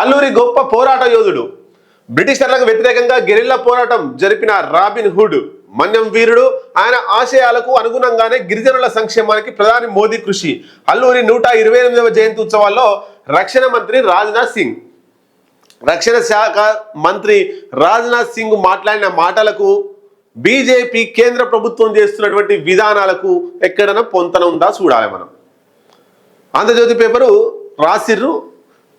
అల్లూరి గొప్ప పోరాట యోధుడు. బ్రిటిషర్లకు వ్యతిరేకంగా గెరిల్లా పోరాటం జరిపిన రాబిన్ హుడ్. మన్యం వీరుడు ఆయన ఆశయాలకు అనుగుణంగానే గిరిజనుల సంక్షేమానికి ప్రధాని మోదీ కృషి. అల్లూరి నూట ఇరవై ఎనిమిదవ జయంతి ఉత్సవాల్లో రక్షణ మంత్రి రాజ్నాథ్ సింగ్. రక్షణ శాఖ మంత్రి రాజ్నాథ్ సింగ్ మాట్లాడిన మాటలకు బీజేపీ కేంద్ర ప్రభుత్వం చేస్తున్నటువంటి విధానాలకు ఎక్కడైనా పొంతన ఉందా చూడాలి మనం. ఆంధ్రజ్యోతి పేపరు రాసిర్రు.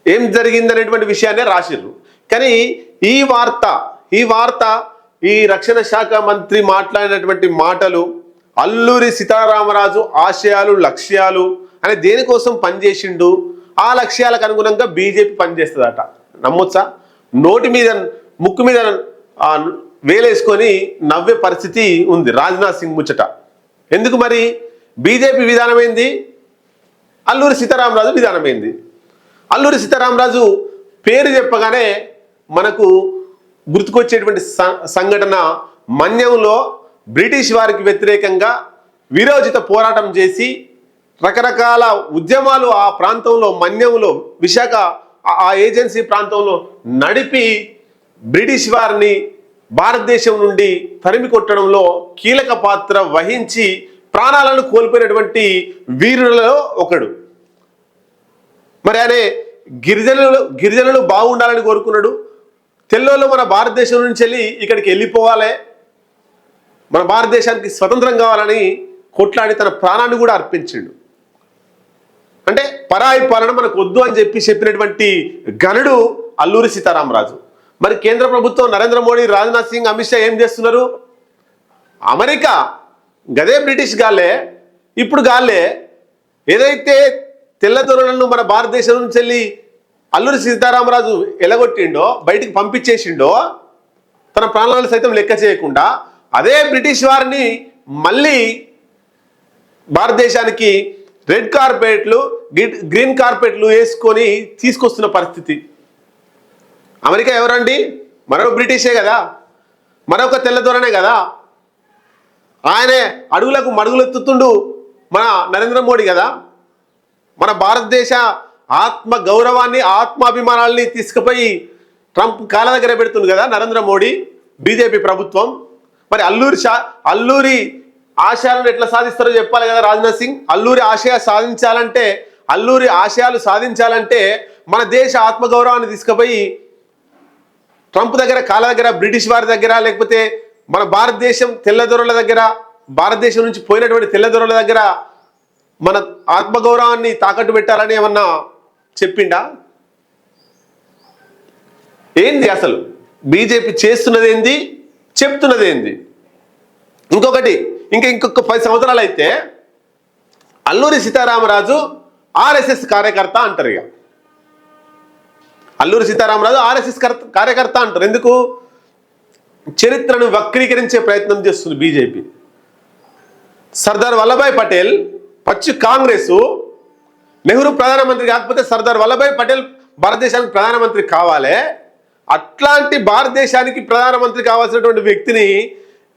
ఏం జరిగిందనేటువంటి విషయాన్ని రాసిర్రు. కానీ ఈ వార్త ఈ వార్త ఈ రక్షణ శాఖ మంత్రి మాట్లాడినటువంటి మాటలు అల్లూరి సీతారామరాజు ఆశయాలు లక్ష్యాలు అని దేనికోసం పనిచేసిండు? ఆ లక్ష్యాలకు అనుగుణంగా బీజేపీ పనిచేస్తుందట. నమ్మొచ్చా? నోటి మీద ముక్కు మీద వేలేసుకొని నవ్వే పరిస్థితి ఉంది. రాజ్నాథ్ సింగ్ ముచ్చట. ఎందుకు మరి? బీజేపీ విధానమైంది? అల్లూరి సీతారామరాజు విధానమైంది? అల్లూరి సీతారామరాజు పేరు చెప్పగానే మనకు గుర్తుకొచ్చేటువంటి సంఘటన మన్యంలో బ్రిటిష్ వారికి వ్యతిరేకంగా విరోచిత పోరాటం చేసి రకరకాల ఉద్యమాలు ఆ ప్రాంతంలో మన్యంలో విశాఖ ఆ- ఏజెన్సీ ప్రాంతంలో నడిపి బ్రిటిష్ వారిని భారతదేశం నుండి తరిమి కొట్టడంలో కీలక పాత్ర వహించి ప్రాణాలను కోల్పోయినటువంటి వీరులలో ఒకడు. మరి అనే గిరిజనులు గిరిజనులు బాగుండాలని కోరుకున్నాడు. తెల్లోళ్ళు మన భారతదేశం నుంచి వెళ్ళి ఇక్కడికి వెళ్ళిపోవాలి. మన భారతదేశానికి స్వతంత్రం కావాలని కొట్లాడి తన ప్రాణాన్ని కూడా అర్పించిండు. అంటే పరాయి పాలన మనకు వద్దు అని చెప్పి చెప్పినటువంటి గనుడు అల్లూరి సీతారామరాజు. మరి కేంద్ర ప్రభుత్వం నరేంద్ర మోడీ రాజ్నాథ్ సింగ్ అమిత్ షా ఏం చేస్తున్నారు? అమెరికా గదే బ్రిటిష్ గాలే ఇప్పుడు గాలే ఏదైతే తెల్లదొరలను మన భారతదేశం నుంచి వెళ్ళి అల్లూరి సీతారామరాజు ఎలగొట్టిండో బయటికి పంపించేసిండో తన ప్రాణాలను సైతం లెక్క చేయకుండా అదే బ్రిటిష్ వారిని మళ్ళీ భారతదేశానికి రెడ్ కార్పెట్లు గ్రీన్ కార్పెట్లు వేసుకొని తీసుకొస్తున్న పరిస్థితి. అమెరికా ఎవరండి? మరో బ్రిటిషే కదా. మరొక తెల్లదొరనే కదా. ఆయనే అడుగులకు మడుగులెత్తుతుండు మన నరేంద్ర మోడీ కదా. మన భారతదేశ ఆత్మ గౌరవాన్ని ఆత్మాభిమానాల్ని తీసుకుపోయి ట్రంప్ కాళ్ళ దగ్గర పెడుతుంది కదా నరేంద్ర మోడీ బీజేపీ ప్రభుత్వం. మరి అల్లూరి షా అల్లూరి ఆశయాలను ఎట్లా సాధిస్తారో చెప్పాలి కదా రాజ్నాథ్ సింగ్. అల్లూరి ఆశయ సాధించాలంటే అల్లూరి ఆశయాలు సాధించాలంటే మన దేశ ఆత్మగౌరవాన్ని తీసుకుపోయి ట్రంప్ దగ్గర కాళ్ళ దగ్గర బ్రిటిష్ వారి దగ్గర లేకపోతే మన భారతదేశం తెల్లదొరల దగ్గర భారతదేశం నుంచి పోయినటువంటి తెల్లదొరల దగ్గర మన ఆత్మగౌరవాన్ని తాకట్టు పెట్టాలని ఏమన్నా చెప్పిండా? ఏంది అసలు? బీజేపీ చేస్తున్నది ఏంది చెప్తున్నది ఏంది ఇంకొకటి ఇంకా ఇంకొక పది సంవత్సరాలు అయితే అల్లూరి సీతారామరాజు ఆర్ఎస్ఎస్ కార్యకర్త అంటారు ఇక. అల్లూరి సీతారామరాజు ఆర్ఎస్ఎస్ కార్యకర్త అంటారు. ఎందుకు? చరిత్రను వక్రీకరించే ప్రయత్నం చేస్తుంది బీజేపీ. సర్దార్ వల్లభాయ్ పటేల్ పచ్చి కాంగ్రెస్ నెహ్రూ ప్రధానమంత్రి కాకపోతే సర్దార్ వల్లభాయ్ పటేల్ భారతదేశానికి ప్రధానమంత్రి కావాలి. అట్లాంటి భారతదేశానికి ప్రధానమంత్రి కావాల్సినటువంటి వ్యక్తిని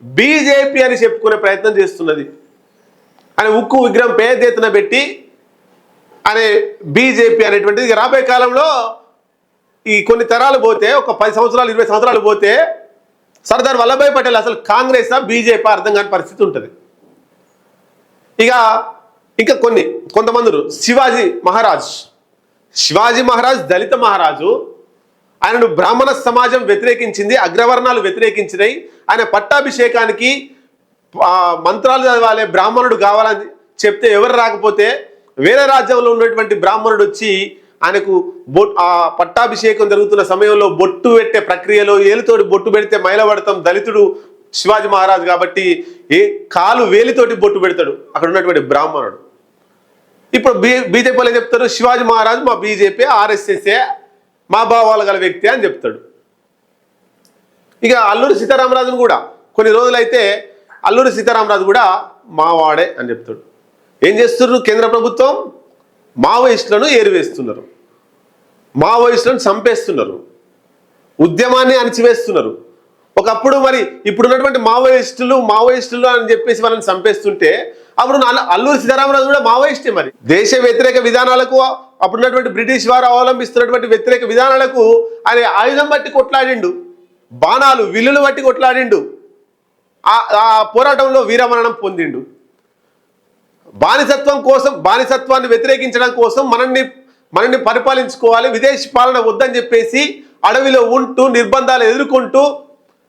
బీజేపీ అని చెప్పుకునే ప్రయత్నం చేస్తున్నది. అని ఉక్కు విగ్రహం పేద ఎత్తున పెట్టి అనే బీజేపీ అనేటువంటిది. ఇక రాబోయే కాలంలో ఈ కొన్ని తరాలు పోతే ఒక పది సంవత్సరాలు ఇరవై సంవత్సరాలు పోతే సర్దార్ వల్లభాయ్ పటేల్ అసలు కాంగ్రెసా బీజేపీ అర్థం కాని పరిస్థితి ఉంటుంది. ఇక ఇంకా కొన్ని కొంతమంది శివాజీ మహారాజ్. శివాజీ మహారాజ్ దళిత మహారాజు. ఆయనను బ్రాహ్మణ సమాజం వ్యతిరేకించింది అగ్రవర్ణాలు వ్యతిరేకించినాయి ఆయన పట్టాభిషేకానికి మంత్రాలు చదవాలి బ్రాహ్మణుడు కావాలని చెప్తే ఎవరు రాకపోతే వేరే రాజ్యంలో ఉన్నటువంటి బ్రాహ్మణుడు వచ్చి ఆయనకు బొట్ ఆ పట్టాభిషేకం జరుగుతున్న సమయంలో బొట్టు పెట్టే ప్రక్రియలో ఏలుతోటి బొట్టు పెడితే మైలబడతాం దళితుడు శివాజీ మహారాజు కాబట్టి ఏ కాలు వేలితోటి బొట్టు పెడతాడు. అక్కడ ఉన్నటువంటి బ్రాహ్మణుడు. ఇప్పుడు బీ బీజేపీ వాళ్ళు చెప్తారు? శివాజీ మహారాజ్ మా బీజేపీ ఆర్ఎస్ఎస్ఏ మా భావాలు గల వ్యక్తి అని చెప్తాడు. ఇక అల్లూరి సీతారామరాజును కూడా కొన్ని రోజులైతే అల్లూరి సీతారామరాజు కూడా మావాడే అని చెప్తాడు. ఏం చేస్తున్నారు కేంద్ర ప్రభుత్వం మావోయిస్టులను ఏరివేస్తున్నారు. మావోయిస్టులను చంపేస్తున్నారు. ఉద్యమాన్ని అణిచివేస్తున్నారు. ఒకప్పుడు మరి ఇప్పుడున్నటువంటి మావోయిస్టులు మావోయిస్టులు అని చెప్పేసి వాళ్ళని చంపేస్తుంటే అప్పుడు అల్లూరి సీతారామరాజు కూడా మావోయిస్టే మరి. దేశ వ్యతిరేక విధానాలకు అప్పుడున్నటువంటి బ్రిటిష్ వారు అవలంబిస్తున్నటువంటి వ్యతిరేక విధానాలకు ఆయన ఆయుధం బట్టి కొట్లాడిండు. బాణాలు విల్లులు బట్టి కొట్లాడిండు. ఆ ఆ పోరాటంలో వీరమరణం పొందిండు. బానిసత్వం కోసం బానిసత్వాన్ని వ్యతిరేకించడం కోసం మనల్ని మనల్ని పరిపాలించుకోవాలి విదేశీ పాలన వద్దని చెప్పేసి అడవిలో ఉంటూ నిర్బంధాలు ఎదుర్కొంటూ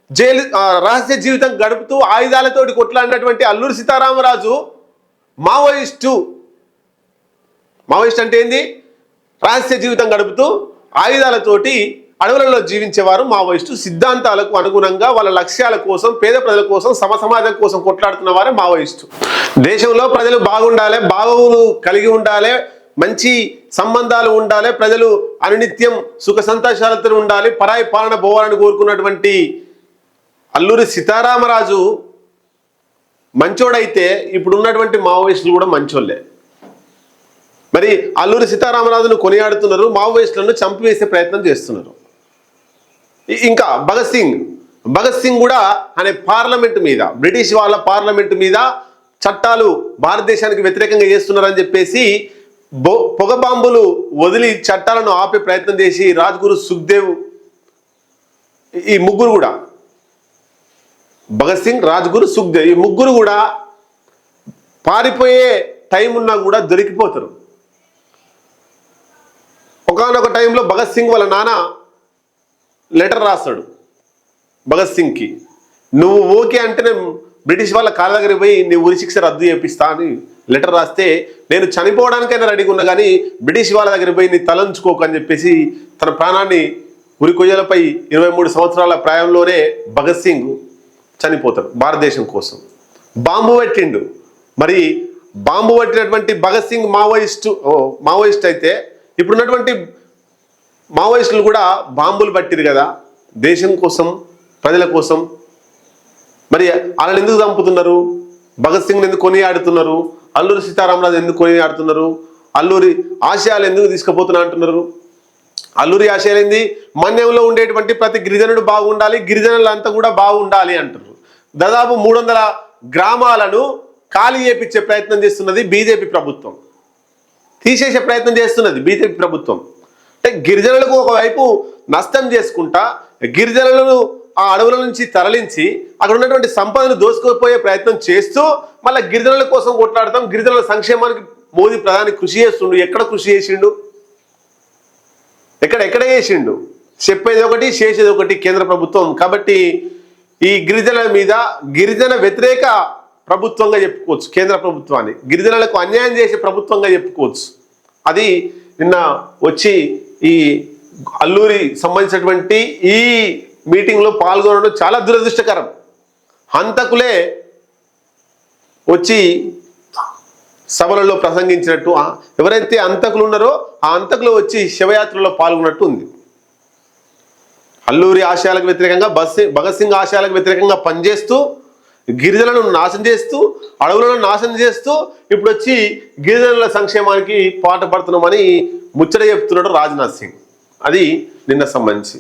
జైలు రహస్య జీవితం గడుపుతూ ఆయుధాలతోటి కొట్లాడినటువంటి అల్లూరి సీతారామరాజు మావోయిస్టు. మావోయిస్ట్ అంటే ఏంది? రహస్య జీవితం గడుపుతూ ఆయుధాలతోటి అడవులలో జీవించేవారు మావోయిస్టు. సిద్ధాంతాలకు అనుగుణంగా వాళ్ళ లక్ష్యాల కోసం పేద ప్రజల కోసం సమ సమాజం కోసం కొట్లాడుతున్న వారే మావోయిస్టు. దేశంలో ప్రజలు బాగుండాలి బాగులు కలిగి ఉండాలి మంచి సంబంధాలు ఉండాలి ప్రజలు అనునిత్యం సుఖ సంతోషాలతో ఉండాలి పరాయి పాలన పోవాలని కోరుకున్నటువంటి అల్లూరి సీతారామరాజు మంచోడైతే ఇప్పుడు ఉన్నటువంటి మావోయిస్టులు కూడా మంచోళ్ళే. మరి అల్లూరి సీతారామరాజును కొనియాడుతున్నారు మావోయిస్టులను చంపివేసే ప్రయత్నం చేస్తున్నారు. ఇంకా భగత్ సింగ్ భగత్ సింగ్ కూడా అనే పార్లమెంట్ మీద బ్రిటిష్ వాళ్ళ పార్లమెంట్ మీద చట్టాలు భారతదేశానికి వ్యతిరేకంగా చేస్తున్నారని చెప్పేసి బొ పొగ బాంబులు వదిలి చట్టాలను ఆపే ప్రయత్నం చేసి రాజ్గురు సుఖ్దేవ్ ఈ ముగ్గురు కూడా భగత్ సింగ్ రాజ్గురు సుఖ్దేవ్ ఈ ముగ్గురు కూడా పారిపోయే టైం ఉన్నా కూడా దొరికిపోతారు. ఒకనొక టైంలో భగత్ సింగ్ వాళ్ళ నాన్న లెటర్ రాస్తాడు భగత్ సింగ్కి. నువ్వు ఓకే అంటే నేను బ్రిటిష్ వాళ్ళ కాళ్ళ దగ్గర పోయి నీ ఉరి శిక్ష రద్దు చేపిస్తా అని లెటర్ రాస్తే నేను చనిపోవడానికైనా రెడీగా ఉన్నా కానీ బ్రిటిష్ వాళ్ళ దగ్గర పోయి నీ తలంచుకోకు అని చెప్పేసి తన ప్రాణాన్ని ఉరి కొయ్యలపై ఇరవై మూడు సంవత్సరాల ప్రాయంలోనే భగత్ సింగ్ చనిపోతాడు భారతదేశం కోసం. బాంబు పెట్టిండు. మరి బాంబు పట్టినటువంటి భగత్ సింగ్ మావోయిస్టు ఓ, మావోయిస్ట్ అయితే ఇప్పుడున్నటువంటి మావోయిస్టులు కూడా బాంబులు పట్టిరు కదా. దేశం కోసం ప్రజల కోసం. మరి వాళ్ళని ఎందుకు చంపుతున్నారు? భగత్ సింగ్ని ఎందుకు కొనియాడుతున్నారు? అల్లూరి సీతారామరాజు ఎందుకు కొనియాడుతున్నారు? అల్లూరి ఆశయాలు ఎందుకు తీసుకుపోతున్నా అంటున్నారు? అల్లూరి ఆశయాలు ఏంది? మన్యంలో ఉండేటువంటి ప్రతి గిరిజనుడు బాగుండాలి గిరిజనులంతా కూడా బాగుండాలి అంటారు దాదాపు మూడు వందల గ్రామాలను ఖాళీ చేపించే ప్రయత్నం చేస్తున్నది బీజేపీ ప్రభుత్వం. తీసేసే ప్రయత్నం చేస్తున్నది బీజేపీ ప్రభుత్వం. అంటే గిరిజనులకు ఒకవైపు నష్టం చేసుకుంటా గిరిజనులను ఆ అడవుల నుంచి తరలించి అక్కడ ఉన్నటువంటి సంపదను దోసుకుపోయే ప్రయత్నం చేస్తూ మళ్ళీ గిరిజనుల కోసం కొట్లాడతాం గిరిజనుల సంక్షేమానికి మోదీ ప్రధాని కృషి చేస్తుండు ఎక్కడ కృషి చేసిండు? ఎక్కడ ఎక్కడ చేసిండు? చెప్పేది ఒకటి చేసేది ఒకటి కేంద్ర ప్రభుత్వం. కాబట్టి ఈ గిరిజనుల మీద గిరిజన వ్యతిరేక ప్రభుత్వంగా చెప్పుకోవచ్చు కేంద్ర ప్రభుత్వాన్ని. గిరిజనులకు అన్యాయం చేసే ప్రభుత్వంగా చెప్పుకోవచ్చు. అది నిన్న వచ్చి ఈ అల్లూరి సంబంధించినటువంటి ఈ మీటింగ్లో పాల్గొనడం చాలా దురదృష్టకరం. హంతకులే వచ్చి సభలలో ప్రసంగించినట్టు ఎవరైతే అంతకులు ఉన్నారో ఆ అంతకులు వచ్చి శివయాత్రలో పాల్గొన్నట్టు ఉంది. అల్లూరి ఆశయాలకు వ్యతిరేకంగా బస్ భగత్ సింగ్ ఆశయాలకు వ్యతిరేకంగా పనిచేస్తూ గిరిజనులను నాశనం చేస్తూ అడవులను నాశనం చేస్తూ ఇప్పుడు వచ్చి గిరిజనుల సంక్షేమానికి పాట పడుతున్నామని ముచ్చట చెప్తున్నాడు రాజ్నాథ్ సింగ్. అది నిన్న సంబంధించి.